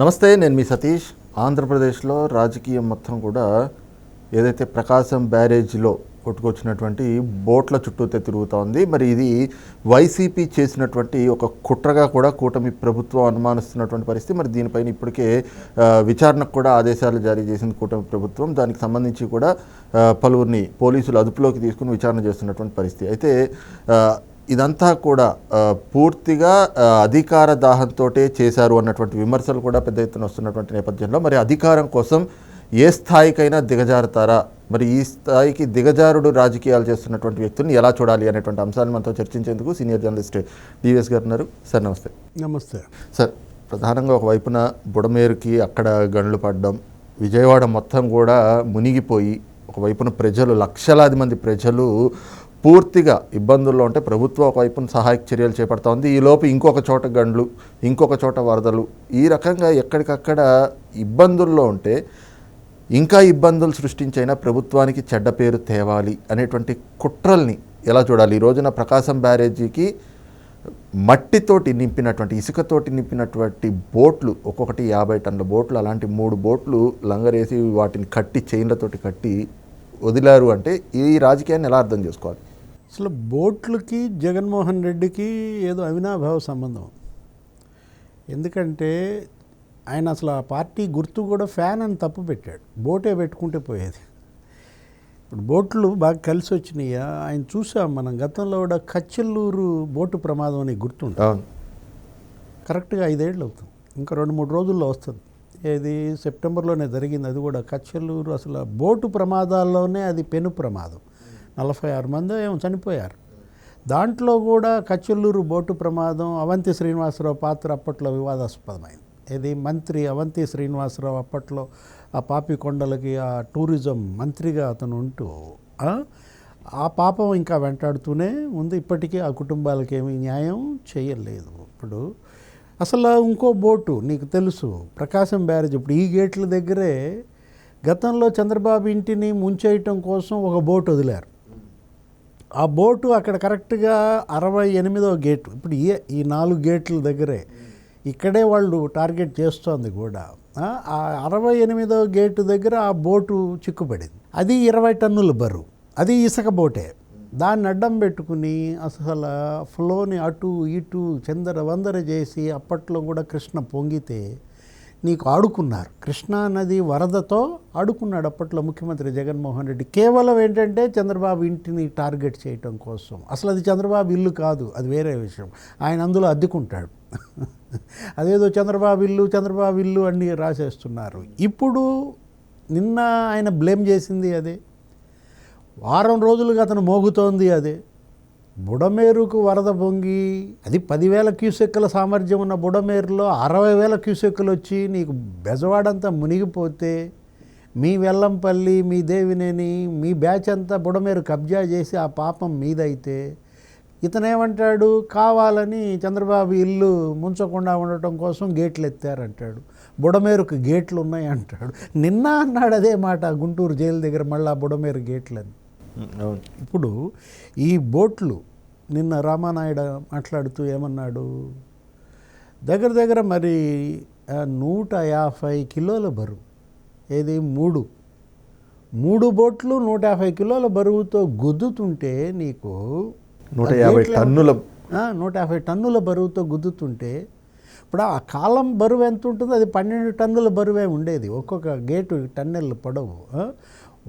నమస్తే నేను మీ సతీష్. ఆంధ్రప్రదేశ్లో రాజకీయం మొత్తం కూడా ఏదైతే ప్రకాశం బ్యారేజ్లో కొట్టుకొచ్చినటువంటి బోట్ల చుట్టూతే తిరుగుతోంది. మరి ఇది వైసీపీ చేసినటువంటి ఒక కుట్రగా కూడా కూటమి ప్రభుత్వం అనుమానిస్తున్నటువంటి పరిస్థితి. మరి దీనిపైన ఇప్పటికే విచారణకు కూడా ఆదేశాలు జారీ చేసింది కూటమి ప్రభుత్వం. దానికి సంబంధించి కూడా పలువురిని పోలీసులు అదుపులోకి తీసుకుని విచారణ చేస్తున్నటువంటి పరిస్థితి. అయితే ఇదంతా కూడా పూర్తిగా అధికార దాహంతో చేశారు అన్నటువంటి విమర్శలు కూడా పెద్ద ఎత్తున వస్తున్నటువంటి నేపథ్యంలో. మరి అధికారం కోసం ఏ స్థాయికైనా దిగజారుతారా? మరి ఈ స్థాయికి దిగజారుడు రాజకీయాలు చేస్తున్నటువంటి వ్యక్తుల్ని ఎలా చూడాలి అనేటువంటి అంశాలను మనతో చర్చించేందుకు సీనియర్ జర్నలిస్ట్ డివిఎస్ గారు ఉన్నారు. సార్ నమస్తే. నమస్తే. సార్ ప్రధానంగా ఒకవైపున బుడమేరుకి అక్కడ గండ్లు పడడం విజయవాడ మొత్తం కూడా మునిగిపోయి ఒకవైపున ప్రజలు లక్షలాది మంది ప్రజలు పూర్తిగా ఇబ్బందుల్లో ఉంటే ప్రభుత్వం ఒకవైపున సహాయక చర్యలు చేపడతా ఉంది ఈలోపు ఇంకొక చోట గండ్లు ఇంకొక చోట వరదలు. ఈ రకంగా ఎక్కడికక్కడ ఇబ్బందుల్లో ఉంటే ఇంకా ఇబ్బందులు సృష్టించైనా ప్రభుత్వానికి చెడ్డ పేరు తేవాలి అనేటువంటి కుట్రల్ని ఎలా చూడాలి? ఈ రోజున ప్రకాశం బ్యారేజీకి మట్టితోటి నింపినటువంటి ఇసుకతోటి నింపినటువంటి బోట్లు ఒక్కొక్కటి యాభై టన్నుల బోట్లు అలాంటి మూడు బోట్లు లంగరేసి వాటిని కట్టి చైన్లతోటి కట్టి వదిలారు అంటే ఈ రాజకీయాన్ని ఎలా అర్థం చేసుకోవాలి? అసలు బోట్లకి జగన్మోహన్ రెడ్డికి ఏదో అవినాభావ సంబంధం. ఎందుకంటే ఆయన అసలు ఆ పార్టీ గుర్తు కూడా ఫ్యాన్ అని తప్పు పెట్టాడు. బోటే పెట్టుకుంటే పోయేది. ఇప్పుడు బోట్లు బాగా కలిసి వచ్చినాయా? ఆయన చూసాం మనం. గతంలో కూడా కచ్చల్లూరు బోటు ప్రమాదం అని గుర్తుంటుంది. అవును. కరెక్ట్గా ఐదేళ్ళు అవుతుంది. ఇంకా రెండు మూడు రోజుల్లో వస్తుంది. ఏది? సెప్టెంబర్లోనే జరిగింది. అది కూడా కచ్చలూరు అసలు బోటు ప్రమాదాల్లోనే అది పెను ప్రమాదం. నలభై ఆరు మంది ఏమో చనిపోయారు. దాంట్లో కూడా కచ్చలూరు బోటు ప్రమాదం అవంతి శ్రీనివాసరావు పాత్ర అప్పట్లో వివాదాస్పదమైంది. ఇది మంత్రి అవంతి శ్రీనివాసరావు అప్పట్లో ఆ పాపి కొండలకి ఆ టూరిజం మంత్రిగా అతను ఉంటూ ఆ, ఆ పాపం ఇంకా వెంటాడుతూనే ఉంది. ఇప్పటికీ ఆ కుటుంబాలకి ఏమీ న్యాయం చేయలేదు. ఇప్పుడు అసలు ఇంకో బోటు నీకు తెలుసు. ప్రకాశం బ్యారేజ్ ఇప్పుడు ఈ గేట్ల దగ్గరే గతంలో చంద్రబాబు ఇంటిని ముంచేయటం కోసం ఒక బోటు వదిలారు. ఆ బోటు అక్కడ కరెక్ట్గా అరవై ఎనిమిదో గేటు ఇప్పుడు ఈ ఈ నాలుగు గేట్ల దగ్గరే. ఇక్కడే వాళ్ళు టార్గెట్ చేస్తోంది కూడా. ఆ, ఆ అరవై ఎనిమిదో గేటు దగ్గర ఆ బోటు చిక్కుపడింది అది ఇరవై టన్నుల బరువు. అది ఇసుక బోటే. దాన్ని అడ్డం పెట్టుకుని అసలు ఫ్లోని అటు ఇటు చందర వందర చేసి అప్పట్లో కూడా కృష్ణ పొంగితే నీకు ఆడుకున్నారు. కృష్ణా నది వరదతో ఆడుకున్నాడు అప్పట్లో ముఖ్యమంత్రి జగన్మోహన్ రెడ్డి. కేవలం ఏంటంటే చంద్రబాబు ఇంటిని టార్గెట్ చేయటం కోసం. అసలు అది చంద్రబాబు ఇల్లు కాదు అది వేరే విషయం. ఆయన అందులో అద్దెకుంటాడు. అదేదో చంద్రబాబు ఇల్లు చంద్రబాబు ఇల్లు అన్నీ రాసేస్తున్నారు. ఇప్పుడు నిన్న ఆయన బ్లేమ్ చేసింది అదే. వారం రోజులుగా అతను మోగుతోంది అదే. బుడమేరుకు వరద పొంగి అది పదివేల క్యూసెక్కుల సామర్థ్యం ఉన్న బుడమేరులో అరవై వేల క్యూసెక్కులు వచ్చి నీకు బెజవాడంతా మునిగిపోతే మీ వెల్లంపల్లి మీ దేవినేని మీ బ్యాచ్ అంతా బుడమేరు కబ్జా చేసి ఆ పాపం మీదైతే ఇతనేమంటాడు? కావాలని చంద్రబాబు ఇల్లు ముంచకుండా ఉండటం కోసం గేట్లు ఎత్తారంటాడు బుడమేరుకు గేట్లు ఉన్నాయి అంటాడు నిన్న అన్నాడు అదే మాట గుంటూరు జైలు దగ్గర మళ్ళీ బుడమేరు గేట్లని. ఇప్పుడు ఈ బోట్లు నిన్న రామానాయుడు మాట్లాడుతూ ఏమన్నాడు? దగ్గర దగ్గర మరి నూట యాభై కిలోల బరువు. ఏది? మూడు. మూడు బోట్లు నూట యాభై కిలోల బరువుతో గుద్దుతుంటే నీకు నూట యాభై టన్నుల నూట యాభై టన్నుల బరువుతో గుద్దుతుంటే ఇప్పుడు ఆ కాలం బరువు ఎంత ఉంటుందో అది పన్నెండు టన్నుల బరువే ఉండేది. ఒక్కొక్క గేటు టన్నెల్ పొడవు?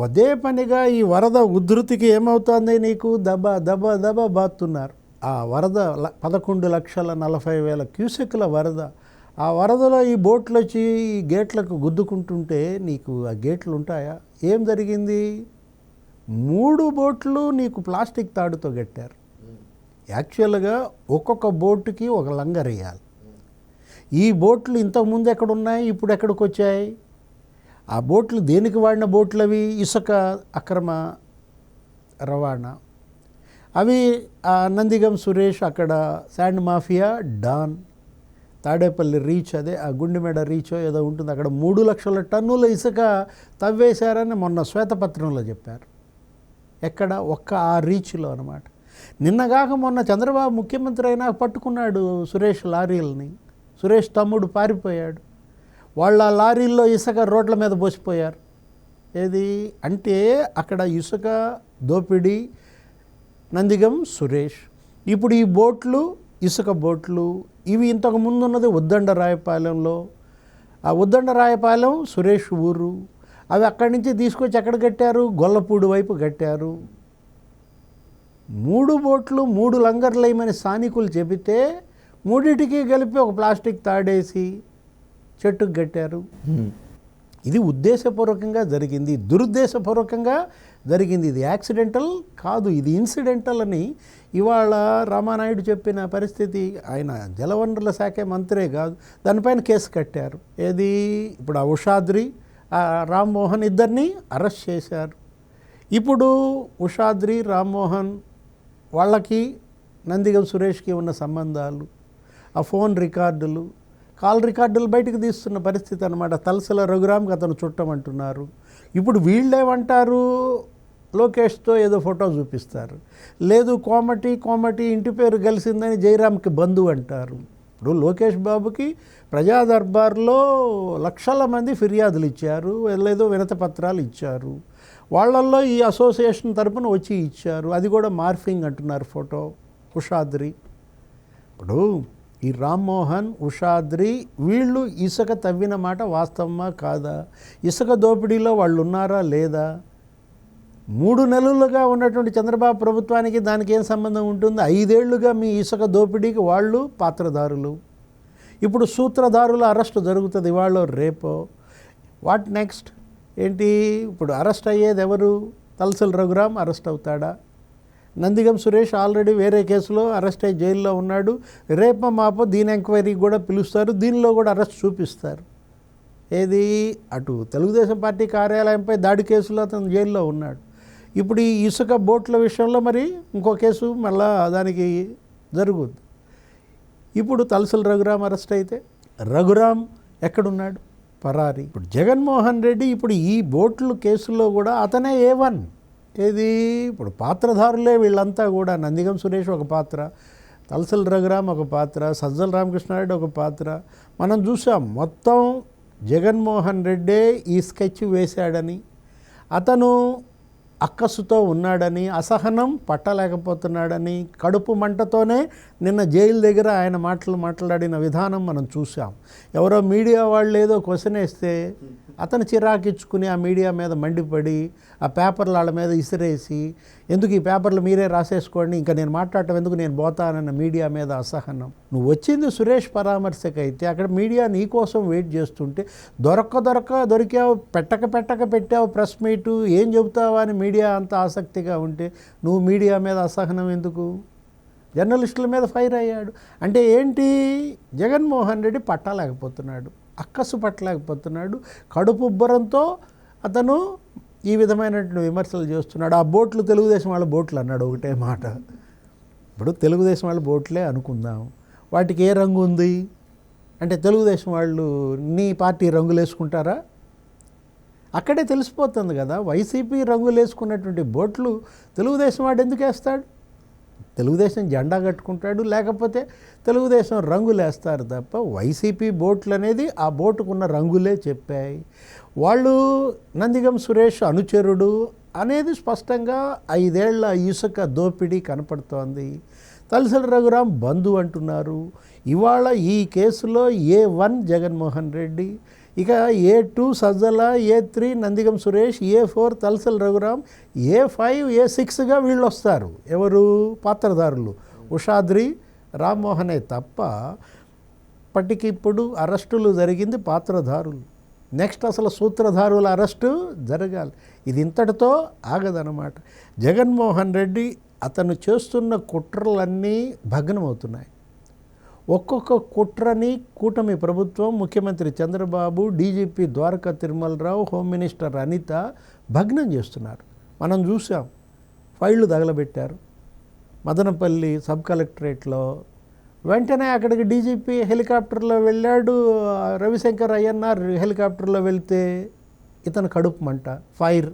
అదే పనిగా ఈ వరద ఉధృతికి ఏమవుతుంది నీకు? దబ దబ దబ బాతున్నారు. ఆ వరద ల- పదకొండు లక్షల నలభై వేల క్యూసెక్ల వరద. ఆ వరదలో ఈ బోట్లు వచ్చి ఈ గేట్లకు గుద్దుకుంటుంటే నీకు ఆ గేట్లు ఉంటాయా ఏం జరిగింది? మూడు బోట్లు నీకు ప్లాస్టిక్ తాడుతో కట్టారు యాక్చువల్గా ఒక్కొక్క బోటుకి ఒక లంగర్ వేయాలి ఈ బోట్లు ఇంతకుముందు ఎక్కడున్నాయి? ఇప్పుడు ఎక్కడికి వచ్చాయి ఆ బోట్లు దేనికి వాడిన బోట్లు అవి ఇసుక అక్రమ రవాణా. అవి ఆ నందిగం సురేష్ అక్కడ sand mafia don Tadepalli reach అదే ఆ గుండెమేడ రీచో ఏదో ఉంటుంది అక్కడ మూడు లక్షల టన్నుల ఇసుక తవ్వేశారని మొన్న శ్వేతపత్రంలో చెప్పారు. ఎక్కడ? ఒక్క ఆ రీచ్లో అనమాట నిన్నగాక మొన్న చంద్రబాబు ముఖ్యమంత్రి అయినా పట్టుకున్నాడు సురేష్ లారీలని. సురేష్ తమ్ముడు పారిపోయాడు. వాళ్ళ లారీల్లో ఇసుక రోడ్ల మీద పోసిపోయారు. ఏది? అంటే అక్కడ ఇసుక దోపిడీ నందిగం సురేష్. ఇప్పుడు ఈ బోట్లు ఇసుక బోట్లు ఇవి ఇంతకు ముందు ఉన్నది ఉద్దండ రాయపాలెంలో. ఆ ఉద్దండ రాయపాలెం సురేష్ ఊరు. అవి అక్కడి నుంచి తీసుకొచ్చి ఎక్కడ కట్టారు? గొల్లపూడి వైపు కట్టారు. మూడు బోట్లు మూడు లంగర్లు వేయమని స్థానికులు చెబితే మూడింటికి కలిపి ఒక ప్లాస్టిక్ తాడేసి చెట్టుకు కట్టారు. ఇది ఉద్దేశపూర్వకంగా జరిగింది. దురుద్దేశపూర్వకంగా జరిగింది. ఇది యాక్సిడెంటల్ కాదు. ఇది ఇన్సిడెంటల్ అని ఇవాళ రామానాయుడు చెప్పిన పరిస్థితి. ఆయన జలవనరుల శాఖ మంత్రే కాదు. దానిపైన కేసు కట్టారు. ఏది? ఇప్పుడు ఆ ఉషాద్రి రామ్మోహన్ ఇద్దరిని అరెస్ట్ చేశారు. ఇప్పుడు ఉషాద్రి రామ్మోహన్ వాళ్ళకి నందిగం సురేష్కి ఉన్న సంబంధాలు ఆ ఫోన్ రికార్డులు కాల్ రికార్డులు బయటకు తీస్తున్న పరిస్థితి అనమాట తలసల రఘురామ్కి అతను చుట్టమంటున్నారు ఇప్పుడు వీళ్ళేమంటారు లోకేష్తో ఏదో ఫోటో చూపిస్తారు. లేదు కోమటి కోమటి ఇంటి పేరు కలిసిందని జయరామ్కి బంధువు అంటారు. ఇప్పుడు లోకేష్ బాబుకి ప్రజా దర్బార్లో లక్షల మంది ఫిర్యాదులు ఇచ్చారు. లేదో వినత పత్రాలు ఇచ్చారు. వాళ్ళల్లో ఈ అసోసియేషన్ తరపున వచ్చి ఇచ్చారు. అది కూడా మార్ఫింగ్ అంటున్నారు ఫోటో. కుషాద్రి. ఇప్పుడు ఈ రామ్మోహన్ ఉషాద్రి వీళ్ళు ఇసుక తవ్విన మాట వాస్తవమా కాదా? ఇసుక దోపిడీలో వాళ్ళు ఉన్నారా లేదా? మూడు నెలలుగా ఉన్నటువంటి చంద్రబాబు ప్రభుత్వానికి దానికి ఏం సంబంధం ఉంటుంది? ఐదేళ్ళుగా మీ ఇసుక దోపిడీకి వాళ్ళు పాత్రదారులు. ఇప్పుడు సూత్రధారుల అరెస్ట్ జరుగుతుంది ఇవాళ రేపో. What next? ఏంటి? ఇప్పుడు అరెస్ట్ అయ్యేది ఎవరు? తలసల్ రఘురామ్ అరెస్ట్ అవుతాడా? నందిగం సురేష్ ఆల్రెడీ వేరే కేసులో అరెస్ట్ అయ్యి జైల్లో ఉన్నాడు. రేప మాపో దీని ఎంక్వైరీకి కూడా పిలుస్తారు. దీనిలో కూడా అరెస్ట్ చూపిస్తారు. ఏది? అటు తెలుగుదేశం పార్టీ కార్యాలయంపై దాడి కేసులో అతను జైల్లో ఉన్నాడు. ఇప్పుడు ఈ ఇసుక బోట్ల విషయంలో మరి ఇంకో కేసు మళ్ళా దానికి జరుగుద్ది. ఇప్పుడు తలసల రఘురామ్ అరెస్ట్ అయితే రఘురామ్ ఎక్కడున్నాడు? పరారి. ఇప్పుడు జగన్మోహన్ రెడ్డి ఇప్పుడు ఈ బోట్లు కేసులో కూడా అతనే ఏ వన్. ఏది? ఇప్పుడు పాత్రధారులే వీళ్ళంతా కూడా. నందిగం సురేష్ ఒక పాత్ర తలసల రఘురామ్ ఒక పాత్ర సజ్జల రామకృష్ణారెడ్డి ఒక పాత్ర. మనం చూసాం మొత్తం జగన్మోహన్ రెడ్డే ఈ స్కెచ్ వేశాడని అతను అక్కసుతో ఉన్నాడని అసహనం పట్టలేకపోతున్నాడని కడుపు మంటతోనే నిన్న జైలు దగ్గర ఆయన మాటలు మాట్లాడిన విధానం మనం చూసాం. ఎవరో మీడియా వాళ్ళు ఏదో క్వశ్చన్ వేస్తే అతను చిరాకిచ్చుకుని ఆ మీడియా మీద మండిపడి ఆ పేపర్లు వాళ్ళ మీద ఇసిరేసి ఎందుకు ఈ పేపర్లు మీరే రాసేసుకోండి ఇంకా నేను మాట్లాడటం ఎందుకు నేను పోతానన్న మీడియా మీద అసహనం. నువ్వు వచ్చింది సురేష్ పరామర్శకైతే అక్కడ మీడియా నీ కోసం వెయిట్ చేస్తుంటే దొరక్క దొరక్క దొరికావు పెట్టక పెట్టక పెట్టావు ప్రెస్ మీటు ఏం చెబుతావా? అని మీడియా అంత ఆసక్తిగా ఉంటే నువ్వు మీడియా మీద అసహనం ఎందుకు? జర్నలిస్టుల మీద ఫైర్ అయ్యాడు. అంటే ఏంటి? జగన్మోహన్ రెడ్డి పట్టలేకపోతున్నాడు. అక్కసు పట్టలేకపోతున్నాడు కడుపు ఉబ్బరంతో అతను ఈ విధమైనటువంటి విమర్శలు చేస్తున్నాడు. ఆ బోట్లు తెలుగుదేశం వాళ్ళ బోట్లు అన్నాడు ఒకటే మాట. ఇప్పుడు తెలుగుదేశం వాళ్ళ బోట్లే అనుకుందాం. వాటికి ఏ రంగు ఉంది? అంటే తెలుగుదేశం వాళ్ళు నీ పార్టీ రంగులు వేసుకుంటారా? అక్కడే తెలిసిపోతుంది కదా వైసీపీ రంగులు వేసుకున్నటువంటి బోట్లు తెలుగుదేశం వాడు ఎందుకు వేస్తాడు? తెలుగుదేశం జెండా కట్టుకుంటాడు లేకపోతే తెలుగుదేశం రంగులేస్తారు తప్ప వైసీపీ బోట్లు అనేది ఆ బోటుకున్న రంగులే చెప్పాయి. వాళ్ళు నందిగం సురేష్ అనుచరుడు అనేది స్పష్టంగా ఐదేళ్ళ ఇసుక దోపిడీ కనపడుతోంది. తలసరి రఘురాం బంధు అంటున్నారు. ఇవాళ ఈ కేసులో ఏ వన్ జగన్మోహన్ రెడ్డి ఇక A two Sajjala A three Nandigam Suresh A four తలసల్ Raghuram A five A సిక్స్గా వీళ్ళు వస్తారు ఎవరు? పాత్రధారులు. ఉషాద్రి రామ్మోహనే తప్ప ఇప్పటికిప్పుడు అరెస్టులు జరిగింది పాత్రధారులు. నెక్స్ట్ అసలు సూత్రధారుల అరెస్టు జరగాలి. ఇది ఇంతటితో ఆగదనమాట జగన్మోహన్ రెడ్డి అతను చేస్తున్న కుట్రలన్నీ భగ్నమవుతున్నాయి. ఒక్కొక్క కుట్రని కూటమి ప్రభుత్వం ముఖ్యమంత్రి Chandrababu DGP Dwaraka Tirumalarao home minister Anitha భగ్నం చేస్తున్నారు. మనం చూసాం ఫైళ్ళు తగలబెట్టారు. మదనపల్లి సబ్ కలెక్టరేట్లో వెంటనే అక్కడికి డీజీపీ హెలికాప్టర్లో వెళ్ళాడు రవిశంకర్ అయ్యన్నార్ హెలికాప్టర్లో వెళ్తే ఇతను కడుపు మంట ఫైర్.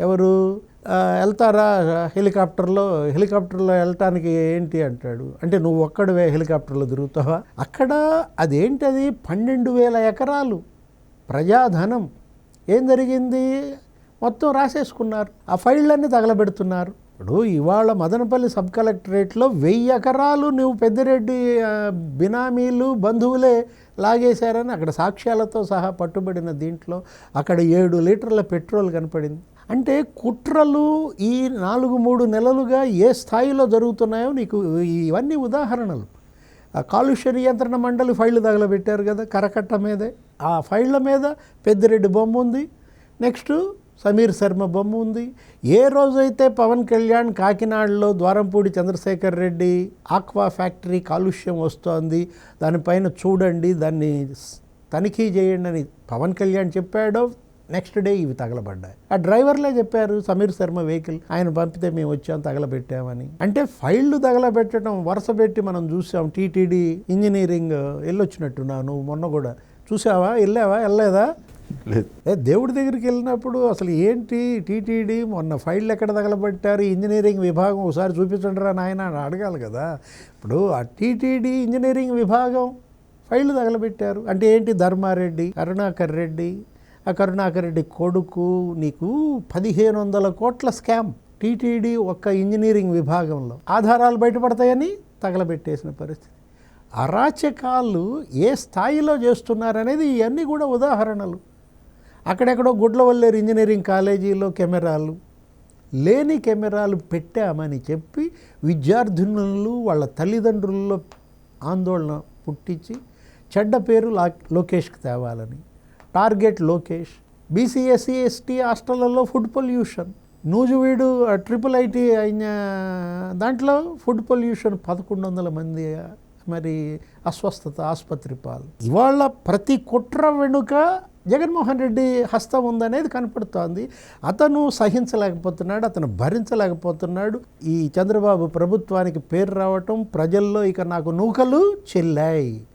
ఎవరు? వెళ్తారా హెలికాప్టర్లో? హెలికాప్టర్లో వెళ్ళటానికి ఏంటి అంటాడు. అంటే నువ్వు ఒక్కడవే హెలికాప్టర్లో తిరుగుతావా? అక్కడ అదేంటది? పన్నెండు వేల ఎకరాలు ప్రజాధనం. ఏం జరిగింది? మొత్తం రాసేసుకున్నారు. ఆ ఫైళ్ళన్నీ తగలబెడుతున్నారు. ఇప్పుడు ఇవాళ మదనపల్లి సబ్ కలెక్టరేట్లో వెయ్యి ఎకరాలు నువ్వు పెద్దిరెడ్డి బినామీలు బంధువులే లాగేశారని అక్కడ సాక్ష్యాలతో సహా పట్టుబడిన దీంట్లో అక్కడ ఏడు లీటర్ల పెట్రోల్ కనపడింది. అంటే కుట్రలు ఈ నాలుగు మూడు నెలలుగా ఏ స్థాయిలో జరుగుతున్నాయో నీకు ఇవన్నీ ఉదాహరణలు. ఆ కాలుష్య నియంత్రణ మండలి ఫైళ్ళు తగలబెట్టారు కదా కరకట్ట మీదే. ఆ ఫైళ్ళ మీద పెద్దిరెడ్డి బొమ్మ ఉంది. నెక్స్ట్ సమీర్ శర్మ బొమ్మ ఉంది. ఏ రోజైతే పవన్ కళ్యాణ్ కాకినాడలో ద్వారంపూడి చంద్రశేఖర్ రెడ్డి ఆక్వా ఫ్యాక్టరీ కాలుష్యం వస్తోంది దానిపైన చూడండి దాన్ని తనిఖీ చేయండి అని పవన్ కళ్యాణ్ చెప్పాడో నెక్స్ట్ డే ఇవి తగలబడ్డాయి. ఆ డ్రైవర్లే చెప్పారు సమీర్ శర్మ వెహికల్ ఆయన పంపితే మేము వచ్చాం తగలబెట్టామని. అంటే ఫైళ్ళు తగలబెట్టడం వరుస పెట్టి మనం చూసాం టీటీడీ ఇంజనీరింగ్ వెళ్ళొచ్చినట్టున్నావు నువ్వు మొన్న కూడా. చూసావా? వెళ్ళావా వెళ్ళలేదా లేదు. దేవుడి దగ్గరికి వెళ్ళినప్పుడు అసలు ఏంటి టీటీడీ? మొన్న ఫైళ్ళు ఎక్కడ తగలబెట్టారు? ఇంజనీరింగ్ విభాగం ఒకసారి చూపించండి రా నాయన అని అడగాలి కదా. ఇప్పుడు ఆ టీటీడీ ఇంజనీరింగ్ విభాగం ఫైళ్ళు తగలబెట్టారు. అంటే ఏంటి? ధర్మారెడ్డి కరుణాకర్ రెడ్డి ఆ కొడుకు నీకు పదిహేను వందల కోట్ల స్కామ్. టీటీడీ ఒక్క ఇంజనీరింగ్ విభాగంలో. ఆధారాలు బయటపడతాయని తగలబెట్టేసిన పరిస్థితి. అరాచకాలు ఏ స్థాయిలో చేస్తున్నారనేది ఇవన్నీ కూడా ఉదాహరణలు. అక్కడెక్కడో గుడ్లవల్లేరు ఇంజనీరింగ్ కాలేజీలో కెమెరాలు. లేని కెమెరాలు పెట్టామని చెప్పి విద్యార్థినులు వాళ్ళ తల్లిదండ్రుల్లో ఆందోళన పుట్టించి చెడ్డ పేరు లా లోకేష్కి తేవాలని. Target Lokesh BCSC ST హాస్టళ్ళలో food pollution. Nuzvid triple IT అయిన దాంట్లో ఫుడ్ పొల్యూషన్ పదకొండు వందల మంది మరి అస్వస్థత ఆసుపత్రి పాలు. ఇవాళ ప్రతి కుట్ర వెనుక జగన్మోహన్ రెడ్డి హస్తం ఉందనేది కనపడుతోంది. అతను సహించలేకపోతున్నాడు అతను భరించలేకపోతున్నాడు. ఈ చంద్రబాబు ప్రభుత్వానికి పేరు రావటం ప్రజల్లో ఇక నాకు నూకలు చెల్లాయి.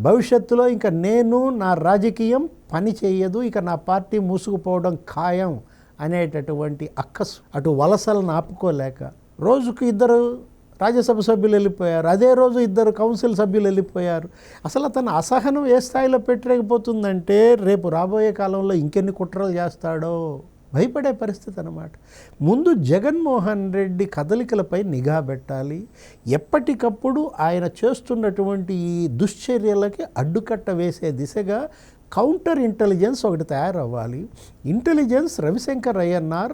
భవిష్యత్తులో ఇంకా నేను నా రాజకీయం పని చేయదు ఇక నా పార్టీ మూసుకుపోవడం ఖాయం అనేటటువంటి అక్కసు అటు వలసలను ఆపుకోలేక రోజుకు ఇద్దరు రాజ్యసభ సభ్యులు వెళ్ళిపోయారు అదే రోజు ఇద్దరు కౌన్సిల్ సభ్యులు వెళ్ళిపోయారు. అసలు అతను అసహనం ఏ స్థాయిలో పెట్టలేకపోతుందంటే రేపు రాబోయే కాలంలో ఇంకెన్ని కుట్రలు చేస్తాడో భయపడే పరిస్థితి అన్నమాట. ముందు జగన్మోహన్ రెడ్డి కదలికలపై నిఘా పెట్టాలి. ఎప్పటికప్పుడు ఆయన చేస్తున్నటువంటి ఈ దుశ్చర్యలకి అడ్డుకట్ట వేసే దిశగా కౌంటర్ ఇంటెలిజెన్స్ ఒకటి తయారవ్వాలి. ఇంటెలిజెన్స్ రవిశంకర్ అయ్యన్నార్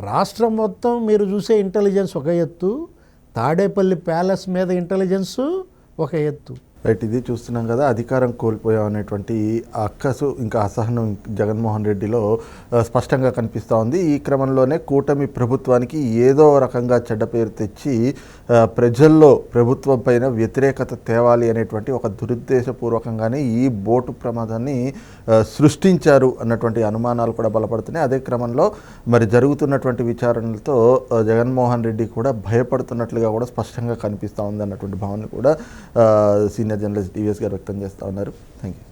రాష్ట్రం మొత్తం మీరు చూసే ఇంటెలిజెన్స్ ఒక ఎత్తు తాడేపల్లి ప్యాలెస్ మీద ఇంటెలిజెన్సు ఒక ఎత్తు. రైట్ ఇది చూస్తున్నాం కదా అధికారం కోల్పోయాం అనేటువంటి అక్కసు ఇంకా అసహనం జగన్మోహన్ రెడ్డిలో స్పష్టంగా కనిపిస్తూ ఉంది. ఈ క్రమంలోనే కూటమి ప్రభుత్వానికి ఏదో రకంగా చెడ్డ పేరు తెచ్చి ప్రజల్లో ప్రభుత్వం పైన వ్యతిరేకత తేవాలి అనేటువంటి ఒక దురుద్దేశపూర్వకంగానే ఈ బోటు ప్రమాదాన్ని సృష్టించారు అన్నటువంటి అనుమానాలు కూడా బలపడుతున్నాయి. అదే క్రమంలో మరి జరుగుతున్నటువంటి విచారణలతో జగన్మోహన్ రెడ్డి కూడా భయపడుతున్నట్లుగా కూడా స్పష్టంగా కనిపిస్తూ ఉంది అన్నటువంటి భావన కూడా సీనియర్ జర్నలిస్ట్ డివిఎస్ గారు వ్యక్తం చేస్తూ ఉన్నారు. Thank you